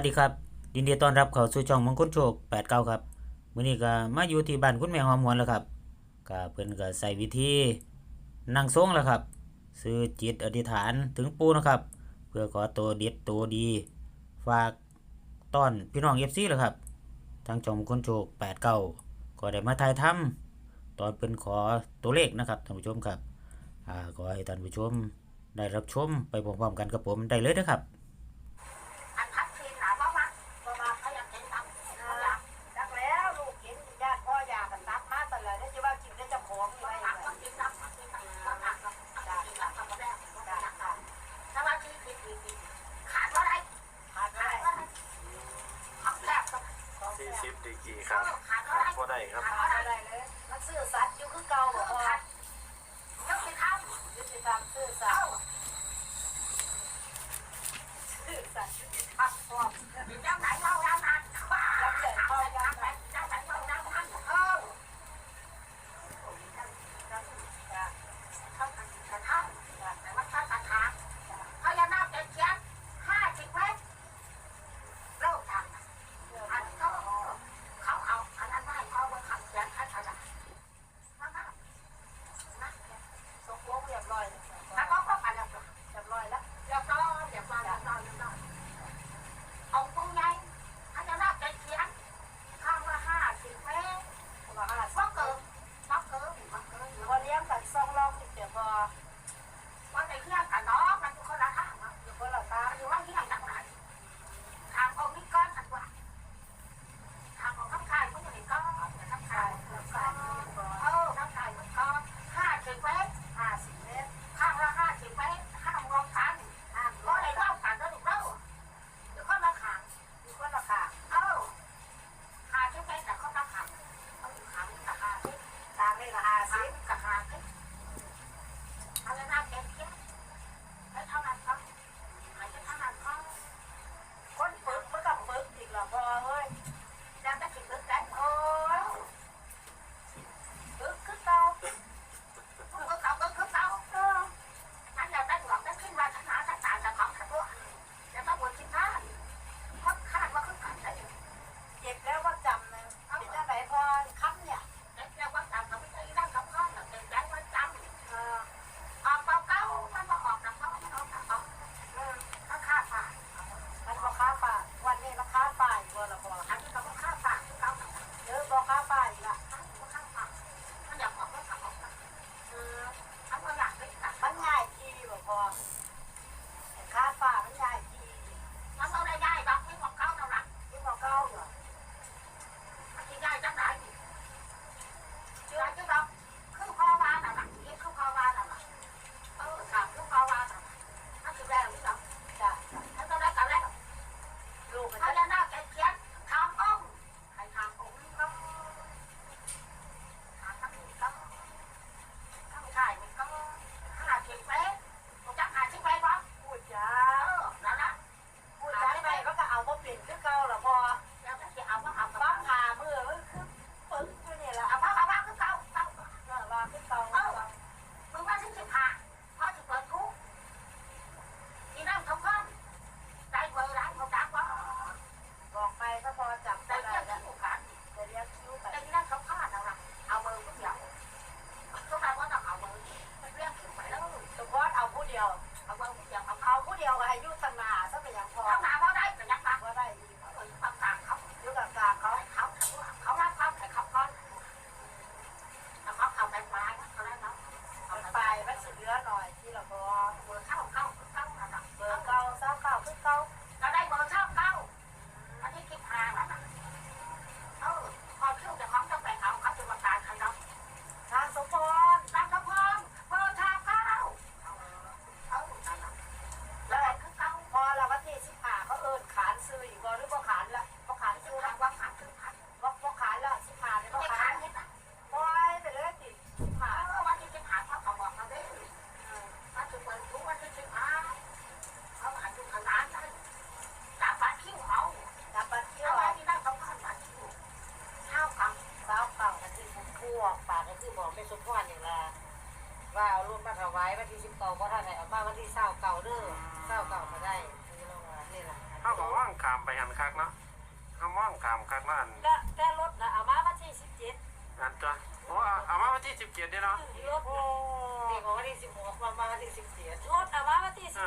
วัสดีครับยินดีต้อนรับเข้าสู่ช่องมังคุดโชคแปดเก้าครับวันนี้ก็มาอยู่ที่บ้านคุณแม่หอมหวนแล้วครับก็เพื่อนก็ใส่วิธีนั่งทรงแล้วครับ ซื้อจิตอธิษฐานถึงปูนะครับ เพื่อขอตัวเด็ดตัวดี ฝากต้อนพี่น้องเอฟซีแล้วครับทางช่องมงคลโชคแปดเก้าก็ได้มาถ่ายทำตอนเพิ่นขอตัวเลขนะครับท่านผู้ชมครับอ่าขอให้ท่านผู้ชมได้รับชมไปพร้อมๆกันกับผมได้เลยนะครับ สื่อสาร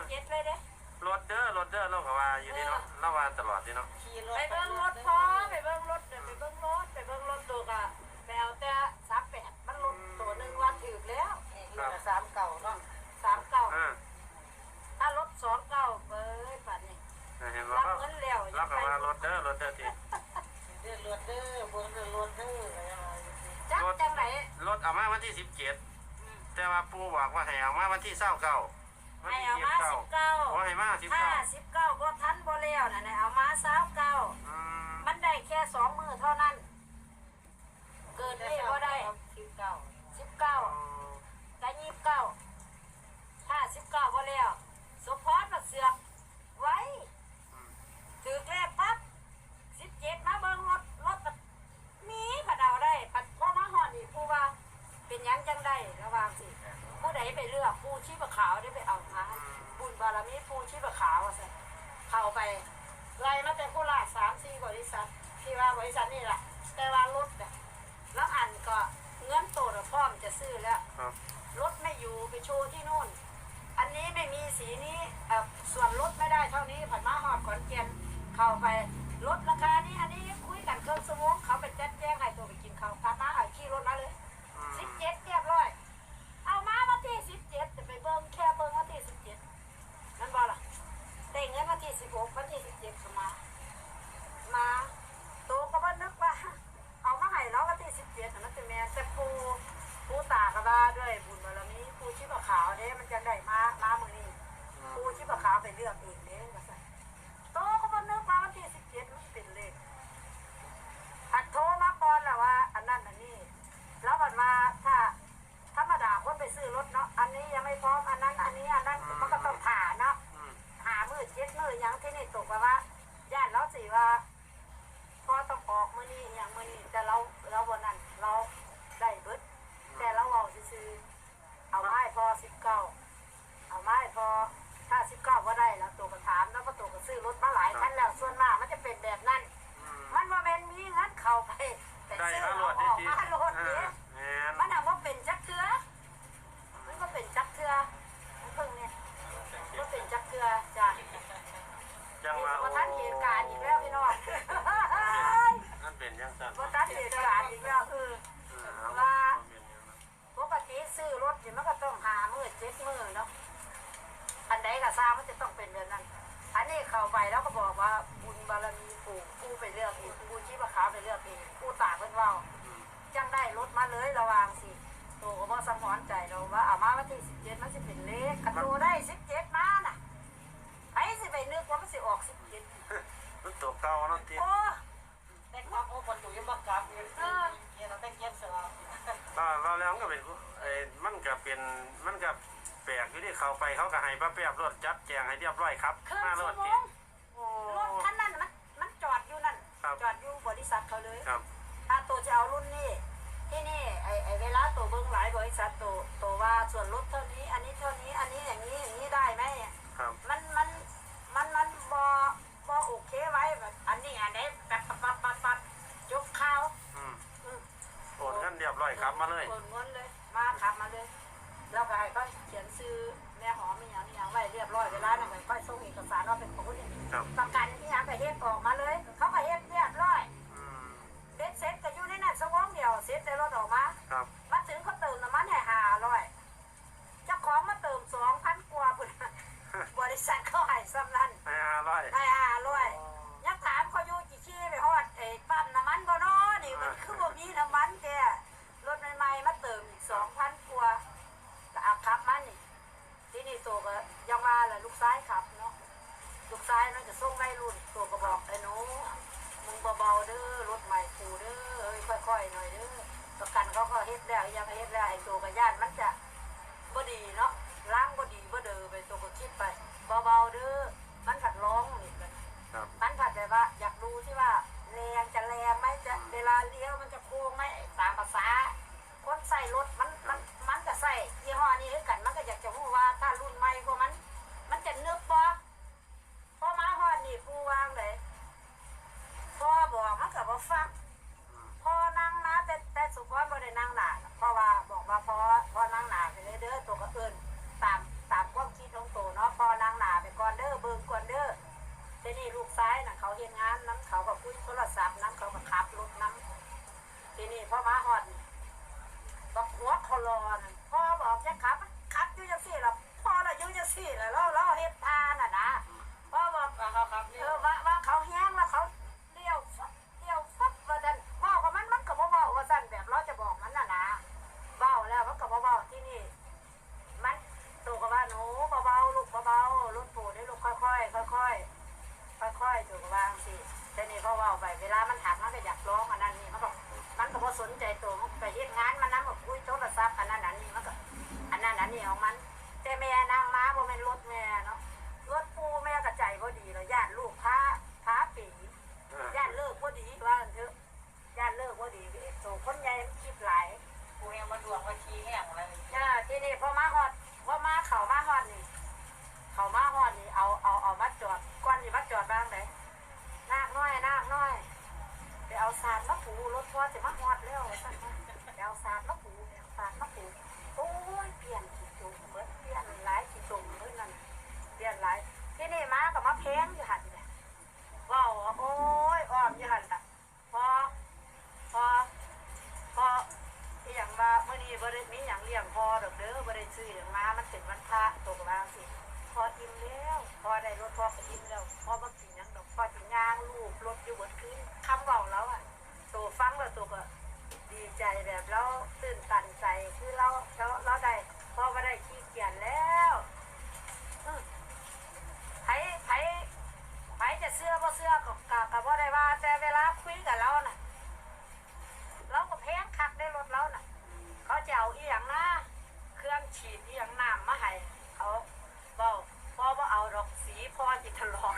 เจ็ดเลยเด้รถเด้อรถเด้อเราก็ว่าอยู่นี่เนาะเราว่าตลอดนี่เนาะขี่รถไปเบิ้งรถพอไปเบิ้งรถเดี๋ยวไปเบิ้งรถไปเบิ้งรถตัวกะแปลแต่สามแปดมันรถตัวหนึ่งวันถือแล้วสามเก่าเนาะสามเก่าอ่าถ้ารถสองเก่าเบิ้งปัดนี่เห็นบ่รับเราเงินแล้วเราก็ว่ารถเด้อรถเด้อที่เดือดรถเด้อเบิ้งเดือดรถเด้อจักจังไหนรถเอามาวันที่สิบเจ็ดแต่ว่าปู่บอกว่าให้เอามาวันที่เศร้าเก้า วันให้ที่เอายี่สิมาบเก้าสิบเก้าโอ้ให้มาสิบถ้าเก้าสิบเก้าก็ทันบ่แล้วน่ะนะเอามาสาวเก้าอืมมันได้แค่สองมือเท่านั้น เกินนี่ก็ได้สิบเก้าสิบเก้าแต่ยี่สิบเก้าถ้าสิบเก้าก็แล้วสมพรมาเสือกไว้ถือแกลบปั๊บสิบเจ็ดมาเบิ่งรถรถแบบมีผัดเอาได้ผัดพ่อมาหอดนี่ผู้ว่า เป็นหยังจังได้ระหว่างสิ ผู้ใดไปเลือกผู้ชีพขาวได้ไปเอามาบุญบารมีผู้ชีพขาวอะสิเข้าไปไล่มาแต่โคราชสามสี่บริษัทที่ว่าบริษัทนี่แหละแต่ว่ารถอะแล้วอันก็เงินโตระพร้อมจะซื้อแล้วครับรถไม่อยู่ไปโชว์ที่นู่น อันนี้ไม่มีสีนี้เอ่อส่วนลดไม่ได้เท่านี้ผัดมาหอดขอนแก่นเข้าไปลดราคานี้อันนี้คุยกันเครื่องสมองเขาไปแจ้งแจ้งให้ตัวไปกินข้าวพามาเอาขี่รถมาเลย สิบเจ็ดเรียบร้อย เอามาวันที่สิบเจ็ดจะไปเบิ้งแค่เบิ้งวันที่สิบเจ็ดนั่นบ่ล่ะได้เงิ นวันที่สิบหกวันที่สิบเจ็ดก็มา มาโตก็บ่นึกว่า เอามาให้เราวันที่สิบเจ็ดนั่นจะแม่นแต่ปูปูตากระบาด้วยบุญบารมีปูชิบะขาวเด้มันจะได้มามามือนี้ปูชิบะขาวไปเลือกเอง เก่าเนาะที่โอ้แต่ความโอ้ประตูยังบังคับอยู่เออเย็นเราแต่เย็นเสือว่าว่าแล้วมันก็เป็นเอ้ยมันก็เป็นมันก็แปลกอยู่ที่เขาไปเขาก็ให้ป้าแป๊บรถจัดแจงให้เรียบร้อยครับเครื่งมารถมที่งโอ้ รถคันนั้นมันมันจอดอยู่นั่น ครับ จอดอยู่บริษัทเขาเลยครับถ้าตัวจะเอารุ่นนี้ที่นี่ไอไอเวลาตัวเบิ้งหลายบริษัทตัวตัวว่าส่วนลดเท่านี้ อันนี้เท่านี้อันนี้อย่างนี้อย่างนี้ได้ไหม ครับ มันมันมันมันบอบอโอเคว อันนี้อันนี้ปัดปัดปัดปัดปัดยกข้าวอืมอืมโอนกันเรียบร้อยครับมาเลยโอนเงินเลยมาขับมาเลยแล้วก็ให้เขาเขียนซื้อแม่หอมมีอย่างมีอย่างไว้เรียบร้อยเวลานั้นก็ค่อยส่งเอกสารว่าเป็นของคนอื่นครับประกันที่ยังก็เฮ็ดออกมาเลย เขาก็เฮ็ดเรียบร้อยอืมเบ็ดเสร็จก็อยู่ในนั้นสวองเดียวเสร็จแต่รถออกมาครับ ที่นี่ตัวก็ยังว่าแหละลูกซ้ายขับเนาะลูกซ้ายนั่นจะส่งวัยรุ่นตัวก็บอกไอ้หนูมึงเบาๆเด้อรถใหม่กูเด้อเอ้ยค่อยๆหน่อยเด้อประกันเขาก็เฮ็ดแล้วยังเฮ็ดแล้วไอ้ตัวก็ย่านมันจะบ่ดีเนาะล้างบ่ดีบ่เด้อไปตัวก็คิดไปเบาๆเด้อมันผัดร้องนี่กันครับมันผัดแบบว่า อยากรู้ที่ว่าแรงจะแรงไหมจะเวลาเลี้ยวมันจะ ก็ฟังพอนั่งนะแต่แต่สุกรบ่ได้นั่งหนาหรอกเพราะว่าบอกว่าพอพอนั่งหนาไปเลยเด้อตัวก็เอิ้นตามตามความคิดของตัวเนาะพอนั่งหนาไปก่อนเด้อเบิ่งก่อนเด้อทีนี้ลูกซ้ายน่ะเขาเฮ็ดงานนํเขาก็คุยโทรศัพท์นํเขาก็ขับรถนํทีนี้พอมาฮอดนี่บอกหัวคอรอนั่นพ่อบอกจะขับขับอยู่จังซี่ล่ะพ่อน่ะอยู่จังซี่ล่ะ วก็ว่าจังซี่แต่นี่พอเว้าไปเวลามันถามมันก็อยากร้องอันนั้นนี่มันก็มันก็บ่สนใจตัวมันก็ไปเฮ็ดงานมันนำก็คุยโทรศัพท์อันนั้นอันนี้มันก็อันนั้นอันนี้ของมัน แต่แม่นางม้าบ่แม่นรถแม่เนาะรถปู่แม่ก็ใจบ่ดีแล้วญาติลูกพาพาปีย่านเลิกพอดีว่าเถอะย่านเลิกพอดีเอกโตคนใหญ่มันคิดหลายกูยังมาดวงมาขี้แห้งอะไรอ่าทีนี้พอ สารมาปูรถทัวร์สิมาฮอดแล้วสั่นมาไปเอาสารมาปูไปเอาสารมาปูโอ้ยเปลี่ยนขี้จุ่มเหมือนเปลี่ยนหลายขี้จุ่มเหมือนนั่นเปลี่ยนหลายที่นี้มากับมาแพงอยู่หันเนี่ยว้าวโอ้ยอ้อมอยู่หันล่ะพอพอพออีหยังว่าเมื่อนี้บ่ได้มีหยังเลี้ยงพอดอกเด้อบ่ได้ซื้อหยังมามันเป็นวันพระตกมาสิพออิ่มแล้วพอได้รถพอก็อิ่มแล้วพอบ่กินหยังดอกพอสิย่างลูกรถอยู่บิดคืนคำเว้าแล้วอะ ฟัวก็ดีใจแบบเราตื่นตันใจคือเราเราเราได้พอบ่ได้ขี้เกียจแล้วไผไผไผจะเสื้อบ่เสื้อก็ก็ก็บ่ได้ว่า แต่เวลาคุยกับเราน่ะ เราก็แพงคักได้รถเราน่ะ เขาจะเอาอีหยังนะเครื่องฉีดอีหยังน้ำมาให้เขาบอกพ่อว่าเอาดอกสีพ่อจิทะลอก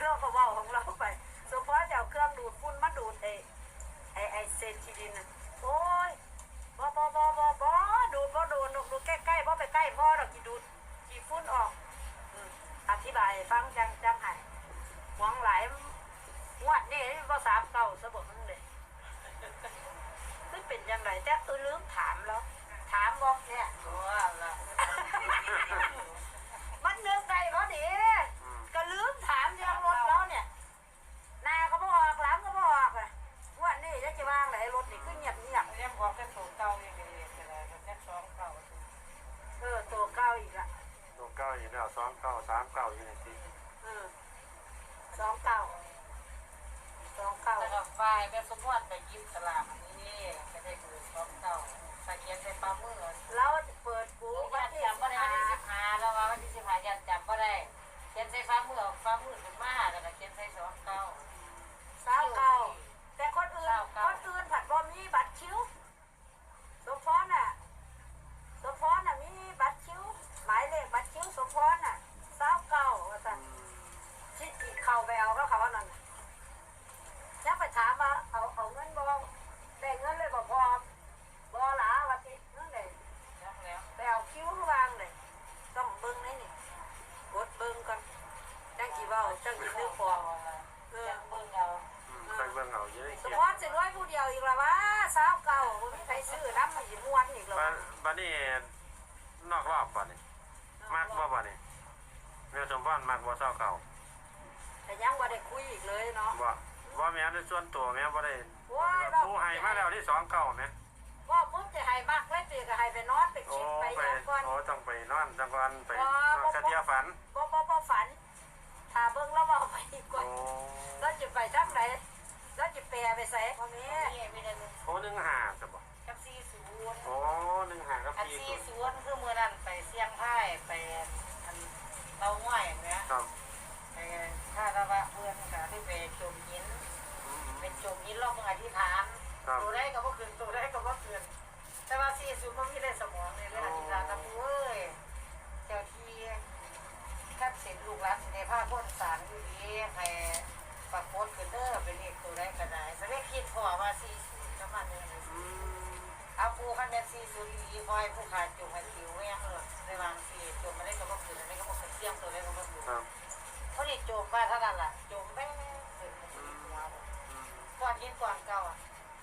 เราก็บอกของเราไปสมพอจะเอาเครื่องดูดฝุ่นมาดูดไอ้ไอ้ไอ้ เซนชีดินน่ะโอ้ยบอบอบอบอบอดูดบอดูดดูดใกล้ๆบอไปใกล้พ่อดอกกี่ดูดกี่ฝุ่นออกอืมอธิบายให้ฟังจังจังให้หวังหลายงวดนี่บ่สามเก่าสะบดมึงเลยคือเป็นยังไงแต่เออลืมถามแล้วถามบอกเนี่ย ตัวละ มันเนื้อไก่เขาดีก็ลืมถามเรื่องรถแล้วเนี่ยหนาก็บออกหลังก็บออกอะว่านี่จะจะวางไหนรถนี่คือเงียบเงียบ เรียกบอกกันสูงเก่าอย่างเดียวอะไรกันแค่สองเก่า เออตัวเก้าอีกละ ตัว เก้าอยู่แล้วสองเก้าสามเก้าอยู่ในที่เออสองเก้าสองเก้าแล้วก็ไฟแม่สมมติไปยิบตลาดนี่ก็ได้คือสองเก่าใส่เกียร์ใส่ปลาเมื่อเราจะเปิดกูวัว่านที่จำว่าได้วันที่สิบห้าแล้วว่าวันที่สิบห้ายันจำว่าได้เขียนใส่ฟ้ามือฟ้ามือขึ้นมาแล้วก็เขียนใส่สองเก้าสาวเก้าแต่คนอื่นคนอื่นผัดบอมีบัตรคิวสมพรน่ะสมพรน่ะมีบัตรคิว หมายเลขบัตรคิวสมพรน่ะสาวเก้าว่าแต่ ชิดอีกเข้าไปเอาก็เขาว่านั่นน่ะจะไปถามว่าเอาเอาเงินบ่ได้เงินเลยบ่พอบ่หลาว่าติเงินเลย แล้วแล้ว ไปเอาคิ้ววางเลยต้องเบิ่งในนี่กดเบิ่งก่อน จังสิเว้าจังสินึกพอเออเบิ่งเอาไปเบิ่งเอาอยู่ในสเขีมยพรสิร้อยผู้เดียวอีกละว่าสาวเก่าบ่มีใครซื้อนำมาสิม่วนอีกแล้วบ้านบ้านนี้นอกรอบป่ะนี่มากบ่ป่ะนี่แม่สมพรมากบ่เศร้าเก่าแต่ยังบ่ได้คุยอีกเลยเนาะว่าว่าแม่ในส่วนตัวแม่บ่ได้โอ้ยเราผู้ให้มาแล้วที่สองเก้าแม่ว่าปุ๊บจะให้มักเลยสิก็ให้ไปนอนไปโอ้คิดไปไปยังก่อนโอ้ต้องไปนอนจังก่อนไปอ๋อนอนกระเทียฝันบ่บ่บ่ฝันถ้าเบิ่งแล้วเว้าไปอีกก่อโอ้นเราจะไปทางไหนเราจะแปลไปใส่พ่อแม่นี่ไม่ได้เลยโอ้หนึ่งห้าจะบอกกับซีศูนย์โอ้หนึ่งห้ากับอันสี่ซีศูนย์ศูนย์คือเมื่อนั้นไปเสี่ยงไพ่ไปอันเราง่อยอย่างเงี้ยครับไปถ้าระบะเพื่อนก็ได้ไปจมหินอืมเป็นจมหินลองอธิษฐานครับตัวได้ก็บ่คืนตัวได้ก็บ่คืนแต่ว่าซีศูนย์มันมีได้สมองเลยเลยอธิษฐานนะเว้ยเจ้าที่ แคบเสร็จลูกหลานสิในภาพพ้นสารอยู่ดีให้ปรากฏขึ้นเด้อเป็นเลขตัวได้ก็ได้แสดงคิดพอว่าซีศูนย์ประมาณนี้เอาปูคันเด็ดซีซูรีคอยผู้ขาดจุ่มให้ผิวแม่งเลยในบางทีจุ่มมาได้ก็บ่คืนอันนี้ก็บ่คืนเที่ยงตัวได้ก็บ่คืนเพราะนี่จุ่มว่าเท่านั้นล่ะจุ่มแม่งขึ้นมาที่หัวผมอืมเห็นก่อนเก่าอะ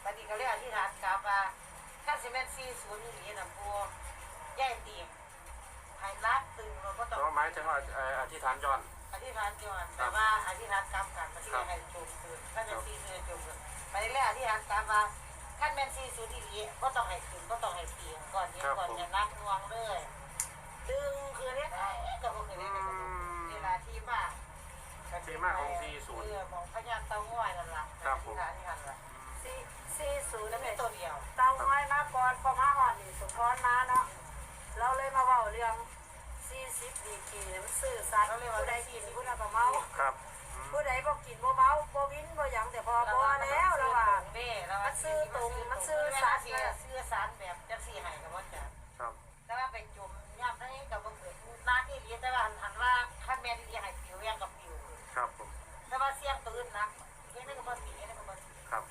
บัดนี้ก็เลยอธิษฐานกลับว่าถ้าสิแม่น40นี่หลีน่ะปูย่ายเตียง ให้รักตึงเราก็ต้องก็หมายถึงว่าเอ่ออธิษฐานย้อนอธิษฐานก่อนแต่ว่าอธิษฐานกลับกันมันสิให้จมคืนถ้าเป็น40จมคืนไปเรื่อยๆอธิษฐานกลับว่าคันแม่น40นี่หลีบ่ต้องให้ขึ้นบ่ต้องให้เตียงก่อนเห็นก่อนอย่านักหน่วงเลยดึงคือเนี้ยก็บ่คือเนี้ยเวลาที่มาที่มาของเอ40อมองพญาเตาง่อยนั่นล่ะครับผมที่นั่นล่ะสี่สี่ศูนย์แล้วมีเนี่ยตัวเดียวเตาง้อยมาก่อนพอมาหอดนี่สุพรมาเนาะเราเลยมาเว้าเรื่อง สิบดีกรีเนี่ยมันซื่อสัตย์ผู้ใดกินผู้นั้นก็เมาครับผู้ใดบ่กินบ่เมาบ่วินบ่หยังแต่พอบ่แล้วแล้วว่าเบ้แล้วว่าซื้อตรงมันซื้อสารซื้อสารแบบจังซี่ให้ก็บ่จักครับแต่ว่าไปจุ่มย่ำนี้ก็บ่เกิดนาที่เรียนแต่ว่าหันว่าคันแม่นที่ให้ปิวยังกับปิวครับผมแต่ว่าเสียงตื่นนักเฮ็ดนั่นก็บ่สิเฮ็ดนั่นก็บ่สิครับ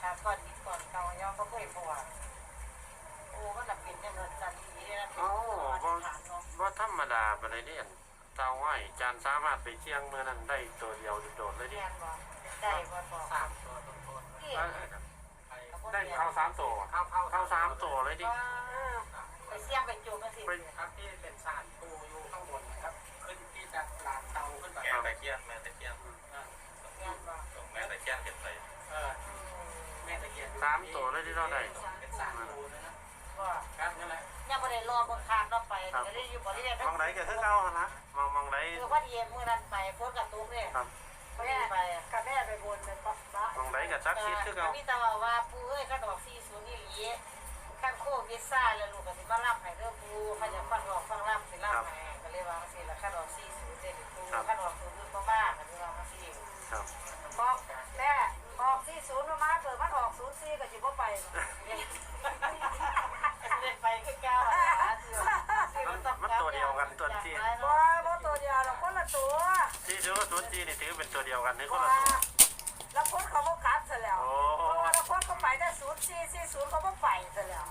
ชาก่อนดิก่อนเก่ายอมบ่เคยพอ โอ้มันน่ะเป็นจังซั่นจังซี่นะโอ้บ่บ่ธรรมดาปานใดเนี่ยเตาง่อยจานสามารถไปเที่ยงเมื่อนั้นได้ตัวเดียวโดดๆเลยดิเรียนบ่ได้บ่บ่สามตัวต้นๆนี่ได้เข้าสามตัวเข้าเข้าสามตัวเลยดิ ไปเสี่ยงไปจุ่มกันสิไปครับที่เป็นสารปูอยู่ข้างบนนะครับ ขึ้นที่จะหลานเตาขึ้นไปแม่ตะเคียนแม่ตะเคียนเรียนบ่ส่งแม่ตะเคียนเห็นไปเออแม่ตะเคียนสามตัวเลยที่เราได้ เป็นสารปูนะ ครับว่าครับนั่นแหละยังบ่ได้รอบ่คาดเราไปก็ได้อยู่บ่ได้มองไหนก็คือเก่าหั่นนะมองมองไหนคือพอดีมื้อนั้นไปฝนกระตุกเด้ครับไปไปกับแม่ไปบนเป็นปะปะมองไหนก็ชักชิดคือเก่ามีแต่ว่าว่าปู่เอ้ยคันดอก40นี่หลีคันโควิดซ่าแล้วลูกก็สิมารับให้เด้อปู่เขาจะฟังหลอกฟังรับสิรับให้ก็เลยว่าสิละคันดอก40เด้อปู่คันดอกตัวอื่นบ่มาก็เลยว่าสิครับบอกแม่บอกที่ศูนย์มาเกิดมันออกศูนย์สี่ก็สิบ่ไป ไปคือเก่ามันตัวเดียวกันตัวที่บ่บ่ตัวเดียวเราคนละตัวที่ถือว่าศูนย์จีนี่ถือเป็นตัวเดียวกันนี่คนว่าละตัวแล้วคนเขาบ่กลับซะแล้วโอ้เพราะว่าแล้วคนเขาไปแต่ศูนย์สี่สี่ศูนย์เขาบ่ไปซะแล้ว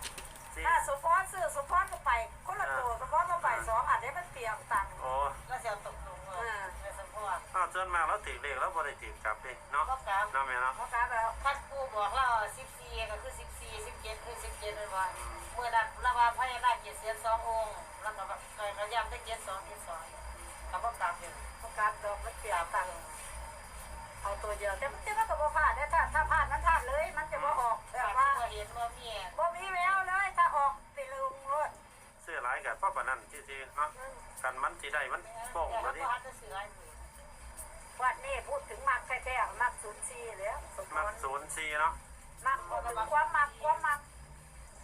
ที่ถ้าสมพรซื้อสมพรก็ไปคนละตัวสมพรก็ไปสองอันนี้มันเปลี่ยนตังค์โอ้แล้วจะตกลงเออในสมพรอ้าวส่วนมากเราถือเลขแล้วบ่ได้ถือกลับเด้เนาะก็กลับเนาะแม่เนาะเพราะการแล้วท่านครูบอกเรา14ก็คือ มื่อนั้นเราว่าพญานาคเจ็ดเสียนสององค์ แล้วก็ก็ย้ำได้เจ็ดสองเจ็ดสองเขาก็กลับอยู่เพราะการดอกมันเปลี่ยนตังค์เอาตัวเดียวแต่มันจะมันก็บ่พลาดเด้อถ้าถ้าพลาดมันพลาดเลยมันจะบ่ออกแบบว่าเมื่อเห็นเมื่อมีบ่มีแววเลยถ้าออกไปลืมรถซื้อหลายกับพ่อปานนั้นที่ๆเนาะกันมันสิได้มันโป่งแต่แล้เขาวดิก็หัดจะเสืออยู่วันนี้พูดถึงมักแท้ๆมักศูนย์สี่แล้วสมพมักรศูนย์สี่เนาะมักบ่ถึงความมักความมัก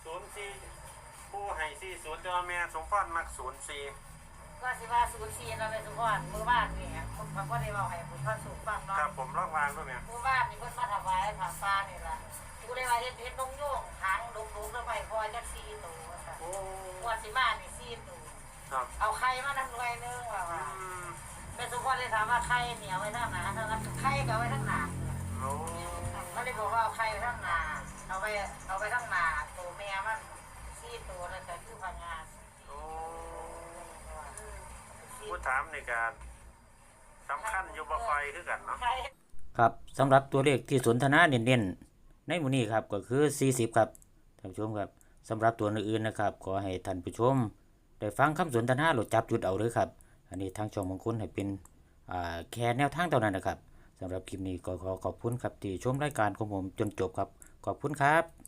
ศูนย์สี่ ผู้ให้สี่ศูนย์เจ้าแม่สมพรมักศูนย์สี่ก็สิว่าศูนย์สี่เราเป็นสุพรมือบ้านนี่ผมก็ได้บอกให้ผมพระสุฟังคเนาะรับผมลองวางด้วยแม่มือบ้านนี่เพิ่นมาถวายผ่าฟ้านี่ล่ะกูเลยว่าเฮ็ดเฮ็ดนงโยงหางดุกๆแล้วไปพอจัก4ตัวค่ะโอ้งวดสิมานี่4ตัวครับเอาไข่มานำหน่วยนึงว่าอืว่ามเป็นสุพรเลยถามว่าไข่เหนียวไว้ทางหน้าทางนั้นไข่ก็ไว้ทางหน้าโอ้มันเลยบอกว่าเอาไข่ไว้ทางหน้าเอาไว้เอาไว้ทางหน้าตัวแม่มัน 4ตัวแล้วก็คือพญาโอ้ผู้ถามนี่ก็สำคัญอยู่บ่ไฟคือกันเนาะไข่ครับสำหรับตัวเลขที่สนทนาเน้นๆ ในหมื้นี้ครับก็คือ 40 ครับท่านผู้ชมครับสำหรับตัวอื่นๆนะครับ ขอให้ท่านผู้ชม ได้ฟังคำสนทนาหลดจับจุดเอาเด้อครับ อันนี้ทางช่องมงคลให้เป็นอ่าแค่แนวทางเท่านั้นนะครับสำหรับคลิปนี้ก็ขอขอบคุณครับที่ชมรายการของผมจนจบครับ ขอบคุณครับ